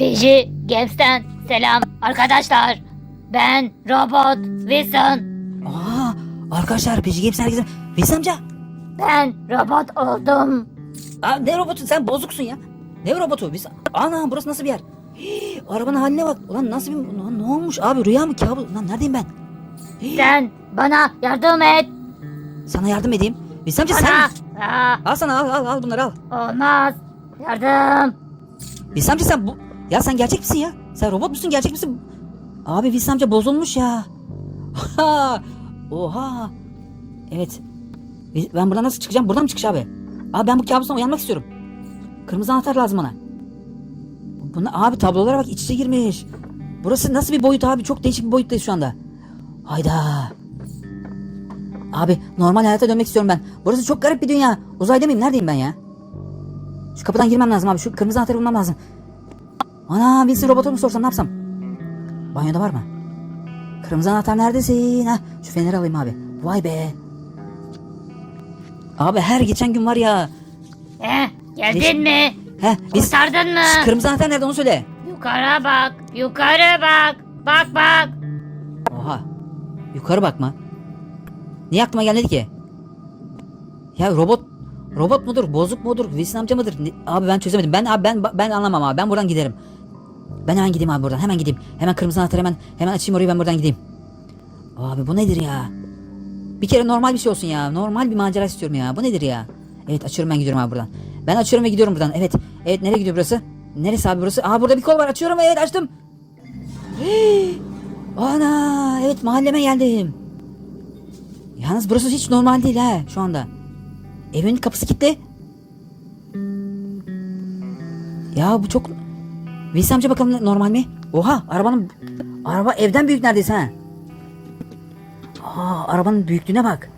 PJ Games'ten selam arkadaşlar. Ben Robot Wilson. Aa, arkadaşlar PG Games herkese. Veys amca. Ben robot oldum. Aa, ne robotu sen bozuksun ya. Ne robotu? Biz... Ana burası nasıl bir yer? Hii, arabanın haline bak. Ulan nasıl bir... Ulan ne olmuş abi rüya mı kabus? Lan neredeyim ben? Hii, Sen bana yardım et. Sana yardım edeyim. Veys amca sen... Aa, Al sana al al al bunları al. olmaz. Yardım. Veys amca sen bu... Ya sen gerçek misin ya? Sen robot musun gerçek misin? Abi Veys amca bozulmuş ya. Oha. Evet. Ben buradan nasıl çıkacağım? Buradan mı çıkış abi? Abi ben bu kabustan uyanmak istiyorum. Kırmızı anahtar lazım bana. Buna, abi tablolara bak iç içe girmiş. Burası nasıl bir boyut abi? Çok değişik bir boyuttayız şu anda. Hayda. Abi normal hayata dönmek istiyorum ben. Burası çok garip bir dünya. Uzayda mıyım? Neredeyim ben ya? Şu kapıdan girmem lazım abi. Şu kırmızı anahtarı bulmam lazım. Ana Wilson robotu mu sorsam ne yapsam? Banyoda var mı? Kırmızı anahtar neredesin? Ha, şu feneri alayım abi. Vay be. Abi her geçen gün var ya. Eh, geldin Geç- mi? He, biz Kurtardın mı? Şş, kırmızı anahtar nerede onu söyle. Yukarı bak. Yukarı bak. Bak bak. Oha. Yukarı bakma. Niye aklıma gelmedi ki? Ya robot robot mudur? Bozuk mudur? Wilson amca mıdır? Ne- Abi ben çözemedim. Ben abi ben ben anlamam abi. Ben buradan giderim. Ben hemen gideyim abi buradan. Hemen gideyim. Hemen kırmızı anahtarı hemen hemen açayım orayı ben buradan gideyim. Abi bu nedir ya? Bir kere normal bir şey olsun ya. Normal bir macera istiyorum ya. Bu nedir ya? Evet açıyorum ben gidiyorum abi buradan. Ben açıyorum ve gidiyorum buradan. Evet. Evet nereye gidiyor burası? Neresi abi burası? Aa burada bir kol var. Açıyorum evet açtım. Ana evet mahalleme geldim. Yalnız burası hiç normal değil ha şu anda. Evin kapısı kilitli. Ya bu çok... Veys amca bakalım normal mi? Oha arabanın... Araba evden büyük neredeyse ha. Aa arabanın büyüklüğüne bak.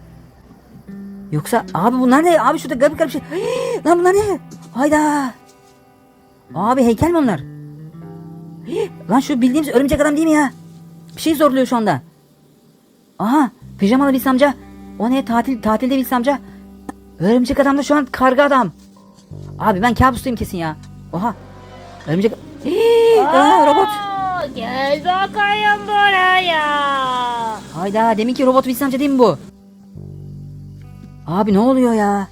Yoksa abi bunlar ne? Abi şurada garip garip şey. Hii, lan bunlar ne? Hayda. Abi heykel mi onlar? Hii, lan şu bildiğimiz örümcek adam değil mi ya? Bir şey zorluyor şu anda. Aha pijamalı bir amca. O ne tatil tatilde bir amca. Örümcek adam da şu an karga adam. Abi ben kabustayım kesin ya. Oha. Örümcek... Hii, aa, robot. Gel bakayım buraya. Hayda deminki robot amca değil mi bu? Abi ne oluyor ya?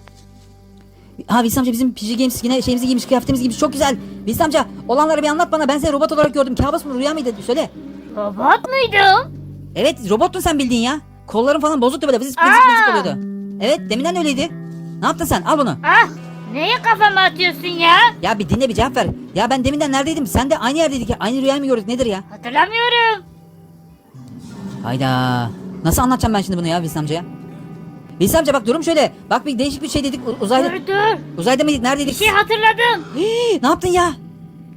Ha Wilson amca bizim PG Games yine şeyimizi giymiş kıyafetimizi giymiş çok güzel. Wilson amca olanları bir anlat bana ben seni robot olarak gördüm. Kabus mu rüya mıydı söyle. Robot muydum? Evet robottun sen bildiğin ya. Kolların falan bozuktu böyle vızık vızık vızık oluyordu. Evet deminden öyleydi. Ne yaptın sen al bunu. Ah, neye kafama atıyorsun ya? Ya bir dinle bir cevap ver. Ya ben deminden neredeydim? Sen de aynı yerdeydik ya. Aynı rüyayı mı gördük nedir ya? Hatırlamıyorum. Hayda. Nasıl anlatacağım ben şimdi bunu ya Wilson amcaya? Wilson amca bak durum şöyle. Bak bir değişik bir şey dedik. U- Uzayda, Dur dur. uzayda mıydık? Bir Neredeydik? şey hatırladım. Hii, ne yaptın ya?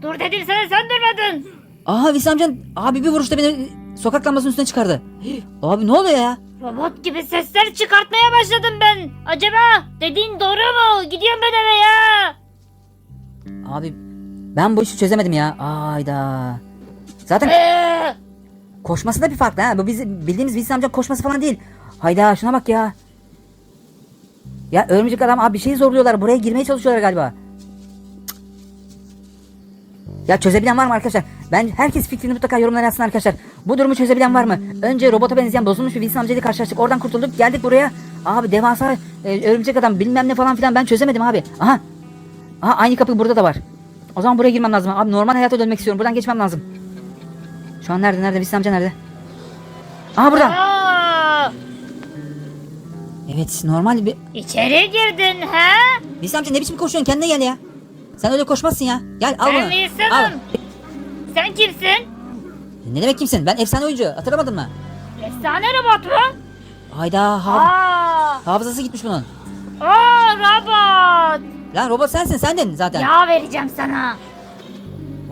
Dur dedim sana sen durmadın. Aha Wilson amcan abi bir vuruşta beni sokak lambasının üstüne çıkardı. Hii, abi ne oluyor ya? Robot gibi sesler çıkartmaya başladım ben. Acaba dediğin doğru mu? Gidiyorum ben eve ya. Abi ben bu işi çözemedim ya. Hayda. Zaten Ee, Koşması da bir farklı ha. Bu bizim bildiğimiz Wilson amca koşması falan değil. Hayda şuna bak ya. Ya örümcek adam abi bir şey zorluyorlar. Buraya girmeye çalışıyorlar galiba. Ya çözebilen var mı arkadaşlar? Ben herkes fikrini mutlaka yorumlara yazsın arkadaşlar. Bu durumu çözebilen var mı? Önce robota benzeyen bozulmuş bir Wilson amcayla karşılaştık. Oradan kurtulduk. Geldik buraya. Abi devasa e, örümcek adam bilmem ne falan filan ben çözemedim abi. Aha. Aha aynı kapı burada da var. O zaman buraya girmem lazım. Abi normal hayata dönmek istiyorum. Buradan geçmem lazım. Şu an nerede? Nerede? Wilson amca nerede? Aha burada. Evet normal bir... içeri girdin ha? Wilson amca ne biçim koşuyorsun? Kendine gel ya. Sen öyle koşmazsın ya. Gel al ben bunu. Al. Wilson'ım. Sen kimsin? Ne demek kimsin? Ben efsane oyuncu. Hatırlamadın mı? Efsane robot mu? Hayda. Ha Aa, hafızası gitmiş bunun. aa robot. Lan robot sensin. Sendin zaten. Yağ vereceğim sana.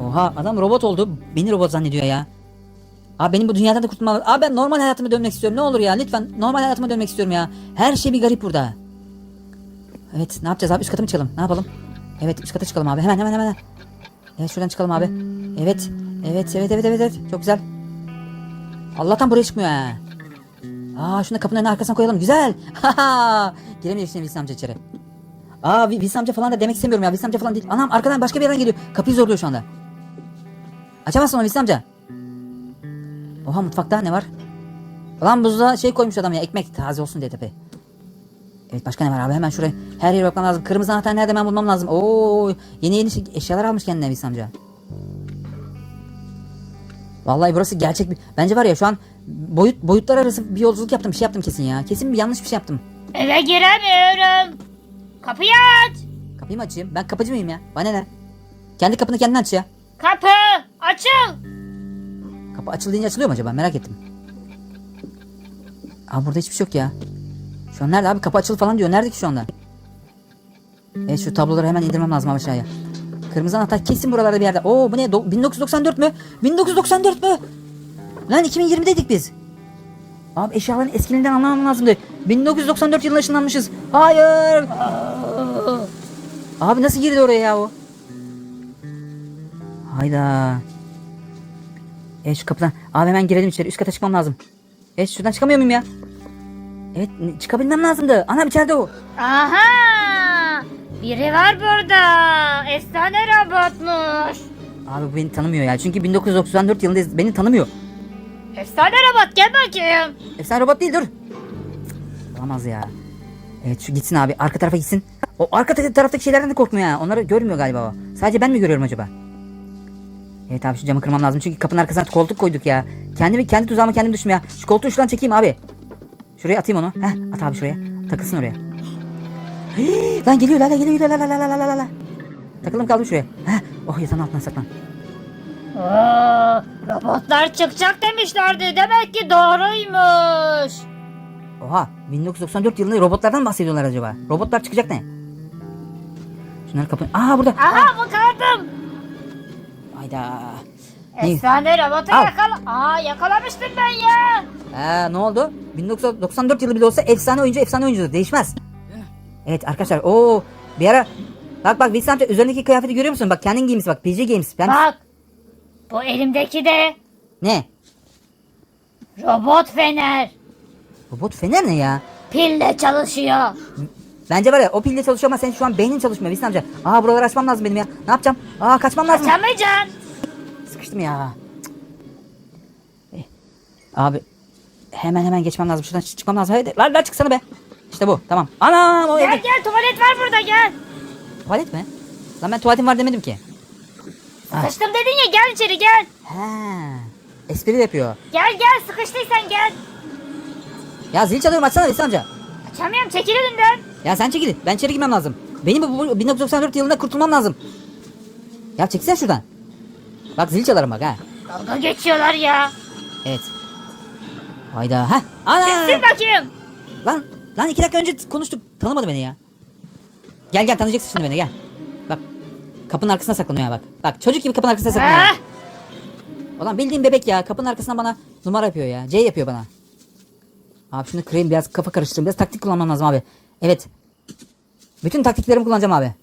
Oha adam robot oldu. Beni robot zannediyor ya. Abi benim bu dünyadan da kurtulmam lazım. Abi ben normal hayatıma dönmek istiyorum. Ne olur ya lütfen normal hayatıma dönmek istiyorum ya. Her şey bir garip burada. Evet ne yapacağız abi üst kata mı çıkalım? Ne yapalım? Evet üst kata çıkalım abi. Hemen hemen hemen. Evet şuradan çıkalım abi. Evet. Evet evet evet evet evet. Çok güzel. Allah'tan buraya çıkmıyor ha. Aa şunu kapının önüne arkasına koyalım. Güzel. Haha. Giremiyor şimdi Wilson amca içeri. Aa Wilson amca falan da demek istemiyorum ya. Wilson amca falan değil. Anam arkadan başka bir yerden geliyor. Kapıyı zorluyor şu anda. Açamazsın onu Hüsnü amca. Oha mutfakta ne var? Ulan buzluğa şey koymuş adam ya ekmek taze olsun diye tabi. Evet başka ne var abi hemen şuraya her yere bakmam lazım. Kırmızı anahtar nerede hemen bulmam lazım. Oo yeni yeni şey- eşyalar almış kendine Hüsnü amca. Vallahi burası gerçek bir... Bence var ya şu an boyut boyutlar arası bir yolculuk yaptım. Bir şey yaptım kesin ya. Kesin bir yanlış bir şey yaptım. Eve giremiyorum. Kapıyı aç. Kapıyı mı açayım? Ben kapıcı mıyım ya? Bana ne? Kendi kapını kendin aç ya. Kapı açıl. Kapı açıl deyince açılıyor mu acaba? Merak ettim. Abi burada hiçbir şey yok ya. Şu an nerede abi? Kapı açıl falan diyor. Nerede ki şu anda? Evet şu tabloları hemen indirmem lazım aşağıya. Kırmızı anahtar kesin buralarda bir yerde. Oo bu ne? Do- 1994 mü? 1994 mü? Lan 2020'deydik biz. Abi eşyaların eskiliğinden anlamam lazımdı. 1994 yılında ışınlanmışız. Hayır. Abi nasıl girdi oraya ya o? Hayda. Evet şu kapıdan. Abi hemen girelim içeri. Üst kata çıkmam lazım. Evet şuradan çıkamıyor muyum ya? Evet çıkabilmem lazımdı. Anam içeride o. Aha. Biri var burada. Efsane robotmuş. Abi beni tanımıyor ya. Çünkü 1994 yılındayız. Beni tanımıyor. Efsane robot gel bakayım. Efsane robot değil dur. Olamaz ya. Evet şu gitsin abi. Arka tarafa gitsin. O arka ta- taraftaki şeylerden de korkmuyor ya. Onları görmüyor galiba o. Sadece ben mi görüyorum acaba? Evet abi şu camı kırmam lazım. Çünkü kapının arkasına koltuk koyduk ya. Kendimi kendi tuzağıma kendim düştüm ya. Şu koltuğu şuradan çekeyim abi. Şuraya atayım onu. Heh at abi şuraya. Takılsın oraya. Hii, lan geliyor la la geliyor la la la la la la la. Takıldım kaldım şuraya. Heh oh yatağın altına saklan. Aa, robotlar çıkacak demişlerdi. Demek ki doğruymuş. Oha 1994 yılında robotlardan bahsediyorlar acaba. Robotlar çıkacak ne? Şunları kapın. Aha burada. Aha, Aha. bu kartım. Hayda. Ne? Efsane robotu Al. yakala... Aa yakalamıştım ben ya. Aa, ne oldu? 1994 yılı bile olsa efsane oyuncu efsane oyuncudur. Değişmez. Evet arkadaşlar. Oo bir ara Bak bak Wilson amca üzerindeki kıyafeti görüyor musun? Bak kendin giymiş bak. PJ Games. Ben... Bak. Bu elimdeki de Ne? robot fener. Robot fener ne ya? Pille çalışıyor. Bence var ya o pille çalışıyor ama senin şu an beynin çalışmıyor Wilson amca. Aa buraları açmam lazım benim ya. Ne yapacağım? Aa kaçmam lazım. Açamayacaksın. Sıkıştım ya. Cık. Eh, Abi hemen hemen geçmem lazım. Şuradan çı- çıkmam lazım. Hadi lan lan çıksana be. İşte bu tamam. Anam o Gel evde. gel tuvalet var burada gel. Tuvalet mi? Lan ben tuvaletim var demedim ki. Ah. Sıkıştım dedin ya gel içeri gel. He. Espri de yapıyor. Gel gel sıkıştıysan gel. Ya zil çalıyorum açsana Veysel amca. Açamıyorum çekil önümden. Ya sen çekil. Ben içeri girmem lazım. Benim bu, bu 1994 yılında kurtulmam lazım. Ya çeksene şuradan. Bak zil çalarım bak ha. Dalga geçiyorlar ya. Evet. Hayda. Ha. Ana. Sil bakayım. Lan lan iki dakika önce konuştuk. Tanımadı beni ya. Gel gel tanıyacaksın şimdi beni gel. Bak. Kapının arkasına saklanıyor ya bak. Bak çocuk gibi kapının arkasına saklanıyor. Ha? Ulan bildiğin bebek ya. Kapının arkasından bana numara yapıyor ya. C yapıyor bana. Abi şunu kırayım biraz kafa karıştırayım. Biraz taktik kullanmam lazım abi. Evet. Bütün taktiklerimi kullanacağım abi.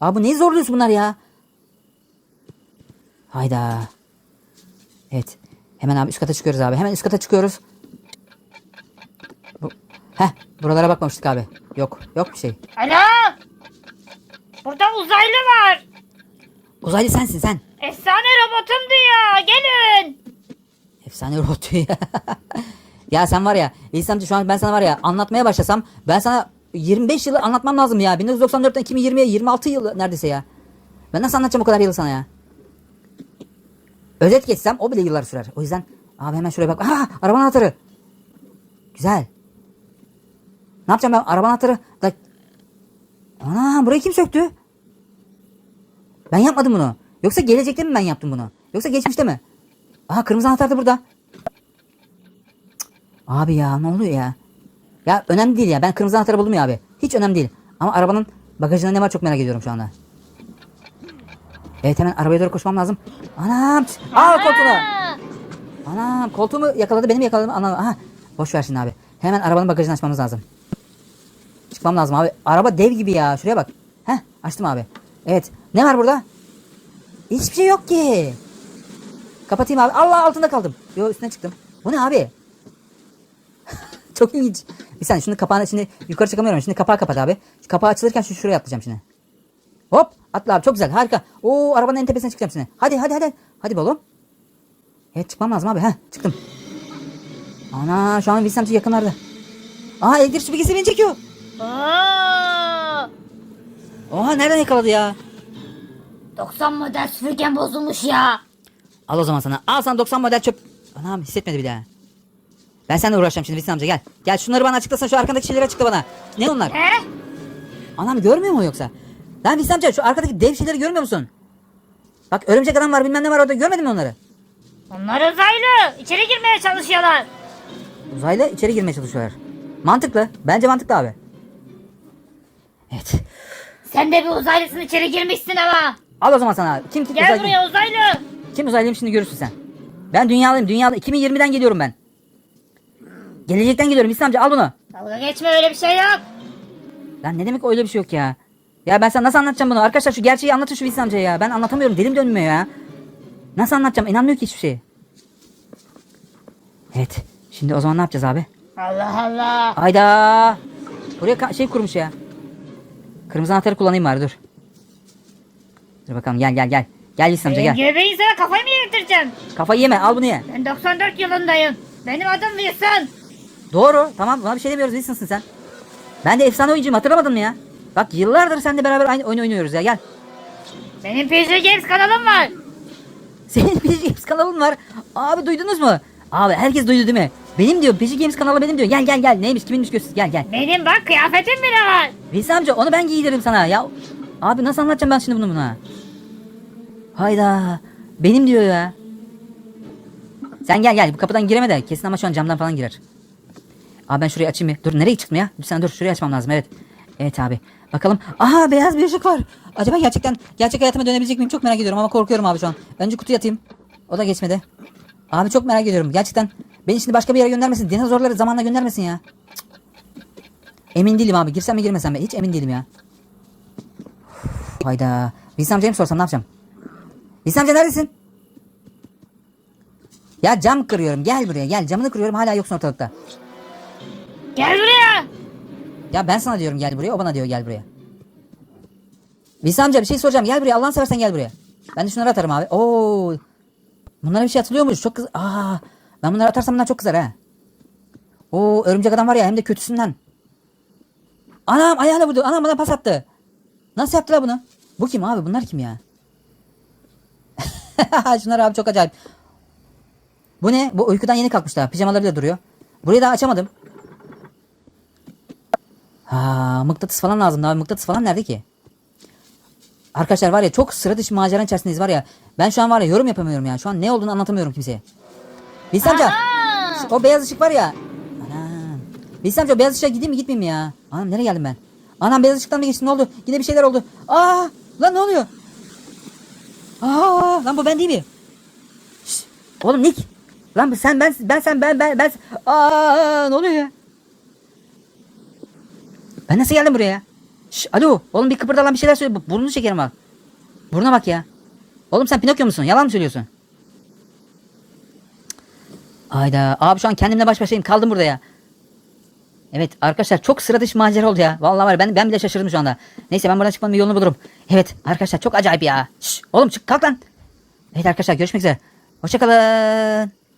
Abi neyi zorluyorsun bunlar ya? Hayda. Evet. Hemen abi üst kata çıkıyoruz abi. Hemen üst kata çıkıyoruz. Bu... Heh buralara bakmamıştık abi. Yok. Yok bir şey. Alo. Burada uzaylı var. Uzaylı sensin sen. Efsane robotum diyor. Gelin. Efsane robot ya. ya sen var ya amca şu an ben sana var ya anlatmaya başlasam ben sana 25 yılı anlatmam lazım ya. 1994'ten 2020'ye 26 yıl neredeyse ya. Ben nasıl anlatacağım o kadar yılı sana ya? Özet geçsem o bile yıllar sürer. O yüzden abi hemen şuraya bak. Aa araba anahtarı. Güzel. Ne yapacağım ben araba anahtarı? Da... Ana burayı kim söktü? Ben yapmadım bunu. Yoksa gelecekte mi ben yaptım bunu? Yoksa geçmişte mi? Aha kırmızı anahtar da burada. Cık. Abi ya ne oluyor ya? Ya önemli değil ya. Ben kırmızı anahtarı buldum ya abi. Hiç önemli değil. Ama arabanın bagajında ne var çok merak ediyorum şu anda. Evet hemen arabaya doğru koşmam lazım. Anam. Al koltuğunu. Anam koltuğumu yakaladı benim yakaladım. Anam. Aha. Boş ver şimdi abi. Hemen arabanın bagajını açmamız lazım. Çıkmam lazım abi. Araba dev gibi ya. Şuraya bak. Heh açtım abi. Evet. Ne var burada? Hiçbir şey yok ki. Kapatayım abi. Allah altında kaldım. Yo üstüne çıktım. Bu ne abi? Çok ilginç. Bir saniye şunu kapağını şimdi yukarı çıkamıyorum. Şimdi kapağı kapat abi. Şu kapağı açılırken şu şuraya atlayacağım şimdi. Hop atla abi çok güzel harika. Oo arabanın en tepesine çıkacağım şimdi. Hadi hadi hadi. Hadi be oğlum. Evet çıkmam lazım abi. Heh çıktım. Ana şu an amca yakınlarda. Aa elektrik süpürgesi beni çekiyor. Aa! Oha nereden yakaladı ya? 90 model süpürgen bozulmuş ya. Al o zaman sana. Al sana 90 model çöp. Anam hissetmedi bile. Ben seninle uğraşacağım şimdi Wilson amca gel. Gel şunları bana açıklasana şu arkandaki şeyleri açıkla bana. Ne onlar? He? Anam görmüyor mu yoksa? Lan Wilson amca şu arkadaki dev şeyleri görmüyor musun? Bak örümcek adam var bilmem ne var orada görmedin mi onları? Onlar uzaylı. İçeri girmeye çalışıyorlar. Uzaylı içeri girmeye çalışıyorlar. Mantıklı. Bence mantıklı abi. Evet. Sen de bir uzaylısın içeri girmişsin ama. Al o zaman sana. Kim kim Gel uzaylı? buraya uzaylı. Kim uzaylıyım şimdi görürsün sen. Ben dünyalıyım. Dünyada 2020'den geliyorum ben. Gelecekten geliyorum. İslam amca al bunu. Dalga geçme öyle bir şey yok. Lan ne demek öyle bir şey yok ya. Ya ben sana nasıl anlatacağım bunu? Arkadaşlar şu gerçeği anlatın şu İslam amcaya ya. Ben anlatamıyorum. Dilim dönmüyor ya. Nasıl anlatacağım? İnanmıyor ki hiçbir şeye. Evet. Şimdi o zaman ne yapacağız abi? Allah Allah. Ayda. Buraya şey kurmuş ya. Kırmızı anahtarı kullanayım bari dur. Dur bakalım gel gel gel. Gel İslam amca gel. gibi bir insana kafayı mı yedirteceğim? Kafayı yeme al bunu ye. Ben 94 yılındayım. Benim adım Wilson. Doğru tamam buna bir şey demiyoruz Wilson'sın sen. Ben de efsane oyuncuyum hatırlamadın mı ya? Bak yıllardır seninle beraber aynı oyun oynuyoruz ya gel. Benim PJ Games kanalım var. Senin PC Games kanalın var. Abi duydunuz mu? Abi herkes duydu değil mi? Benim diyor PC Games kanalı benim diyor. Gel gel gel neymiş kiminmiş göster gel gel. Benim bak kıyafetim bile var. Wilson amca onu ben giydiririm sana ya. Abi nasıl anlatacağım ben şimdi bunu buna? Hayda. Benim diyor ya. Sen gel gel bu kapıdan gireme de kesin ama şu an camdan falan girer. Abi ben şurayı açayım bir. Dur nereye çıktım ya? Bir saniye dur şurayı açmam lazım evet. Evet abi. Bakalım. Aha beyaz bir ışık var. Acaba gerçekten gerçek hayatıma dönebilecek miyim? Çok merak ediyorum ama korkuyorum abi şu an. Önce kutuya atayım. O da geçmedi. Abi çok merak ediyorum. Gerçekten beni şimdi başka bir yere göndermesin. Dinozorları zamanla göndermesin ya. Emin değilim abi. Girsem mi girmesem mi? Hiç emin değilim ya. Uf, Hayda. Wilson amcaya mı sorsam ne yapacağım? Wilson amca neredesin? Ya cam kırıyorum. Gel buraya gel. Camını kırıyorum hala yoksun ortalıkta. Gel buraya. Ya ben sana diyorum gel buraya. O bana diyor gel buraya. Wilson amca bir şey soracağım. Gel buraya. Allah'ını seversen gel buraya. Ben de şunları atarım abi. Oo. Bunlara bir şey atılıyormuş. Çok kız. Aa. Ben bunları atarsam bunlar çok kızar ha. Oo örümcek adam var ya hem de kötüsünden. Anam ayağına vurdu. Anam bana pas attı. Nasıl yaptılar bunu? Bu kim abi? Bunlar kim ya? Şunlar abi çok acayip. Bu ne? Bu uykudan yeni kalkmışlar. Pijamaları da duruyor. Burayı daha açamadım. Ha, mıknatıs falan lazım abi. Mıknatıs falan nerede ki? Arkadaşlar var ya çok sıra dışı maceranın içerisindeyiz var ya. Ben şu an var ya yorum yapamıyorum ya. Şu an ne olduğunu anlatamıyorum kimseye. Bilsem amca. O beyaz ışık var ya. Anam. Bilsem amca o beyaz ışığa gideyim mi gitmeyeyim mi ya? Anam nereye geldim ben? Anam beyaz ışıktan mı geçtim ne oldu? Yine bir şeyler oldu. Aa lan ne oluyor? Aa lan bu ben değil mi? Şşt, oğlum Nick. Lan sen ben ben sen ben ben ben. Aa ne oluyor ya? Ben nasıl geldim buraya? Şş, alo oğlum bir kıpırda lan bir şeyler söyle. Bu- Burnunu çekerim bak. Burnuna bak ya. Oğlum sen Pinokyo musun? Yalan mı söylüyorsun? Ayda abi şu an kendimle baş başayım kaldım burada ya. Evet arkadaşlar çok sıra dışı macera oldu ya. Vallahi var ya, ben ben bile şaşırdım şu anda. Neyse ben buradan çıkmanın yolunu bulurum. Evet arkadaşlar çok acayip ya. Şş, oğlum çık kalk lan. Evet arkadaşlar görüşmek üzere. Hoşçakalın.